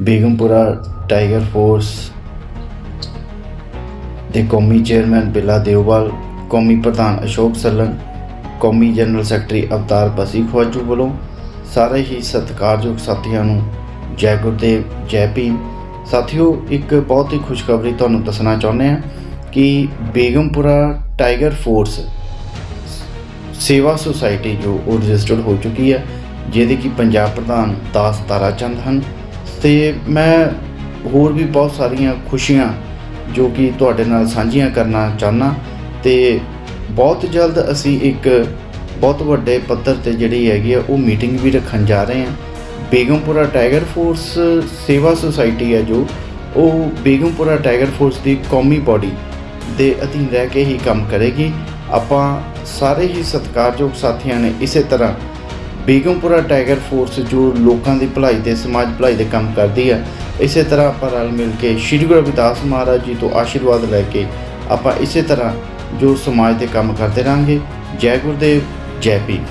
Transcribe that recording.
Begampura tiger force ਦੇ ਕੌਮੀ chairman ਬਿਲਾ ਦੇਵਵਾਲ ਕੌਮੀ ਪ੍ਰਧਾਨ ਅਸ਼ੋਕ ਸੱਲਨ ਕੌਮੀ ਜਨਰਲ ਸੈਕਟਰੀ ਅਵਤਾਰ ਬਸੀ ਖਵਾਜੂ ਵੱਲੋਂ ਸਾਰੇ ਹੀ ਸਤਿਕਾਰਯੋਗ ਸਾਥੀਆਂ ਨੂੰ ਜੈ ਗੁਰਦੇਵ ਜੈ ਭੀਮ। ਸਾਥੀਓ, ਇੱਕ ਬਹੁਤ ਹੀ ਖੁਸ਼ਖਬਰੀ ਤੁਹਾਨੂੰ ਦੱਸਣਾ ਚਾਹੁੰਦੇ ਹਾਂ ਕਿ Begampura tiger force Sewa society ਜੋ ਉਹ ਰਜਿਸਟਰਡ ਹੋ ਚੁੱਕੀ ਹੈ, ਜਿਹਦੇ ਕਿ ਪੰਜਾਬ ਪ੍ਰਧਾਨ ਦਾਸ ਤਾਰਾਚੰਦ ਹਨ। ਤੇ ਮੈਂ ਹੋਰ ਵੀ ਬਹੁਤ ਸਾਰੀਆਂ ਖੁਸ਼ੀਆਂ ਜੋ ਕਿ ਤੁਹਾਡੇ ਨਾਲ ਸਾਂਝੀਆਂ ਕਰਨਾ ਚਾਹਨਾ ਤੇ ਬਹੁਤ ਜਲਦ ਅਸੀਂ ਇੱਕ ਬਹੁਤ ਵੱਡੇ ਪੱਧਰ ਤੇ ਜਿਹੜੀ ਹੈਗੀ ਆ, ਉਹ ਮੀਟਿੰਗ ਵੀ ਰੱਖਣ ਜਾ ਰਹੇ ਹਾਂ। Begampura tiger force Sewa society ਹੈ ਜੋ, ਉਹ ਬੇਗਮਪੁਰਾ ਟਾਈਗਰ ਫੋਰਸ ਦੀ ਕੌਮੀ ਬਾਡੀ ਦੇ ਅਧੀਨ ਰਹਿ ਕੇ ਹੀ ਕੰਮ ਕਰੇਗੀ। ਆਪਾਂ ਸਾਰੇ ਹੀ ਸਤਿਕਾਰਯੋਗ ਸਾਥੀਆਂ ਨੇ ਇਸੇ ਤਰ੍ਹਾਂ ਬੇਗਮਪੁਰਾ ਟਾਈਗਰ ਫੋਰਸ ਜੋ ਲੋਕਾਂ ਦੀ ਭਲਾਈ ਤੇ ਸਮਾਜ ਭਲਾਈ ਦੇ ਕੰਮ ਕਰਦੀ ਹੈ, ਇਸੇ ਤਰ੍ਹਾਂ ਆਪਾਂ ਰਲ ਮਿਲ ਕੇ ਸ਼੍ਰੀ ਗੁਰੂ ਰਵਿਦਾਸ ਮਹਾਰਾਜ ਜੀ ਤੋਂ ਆਸ਼ੀਰਵਾਦ ਲੈ ਕੇ ਆਪਾਂ ਇਸੇ ਤਰ੍ਹਾਂ ਜੋ ਸਮਾਜ ਦੇ ਕੰਮ ਕਰਦੇ ਰਾਂਗੇ ਜੈ ਗੁਰਦੇਵ, ਜੈ ਭੀਮ।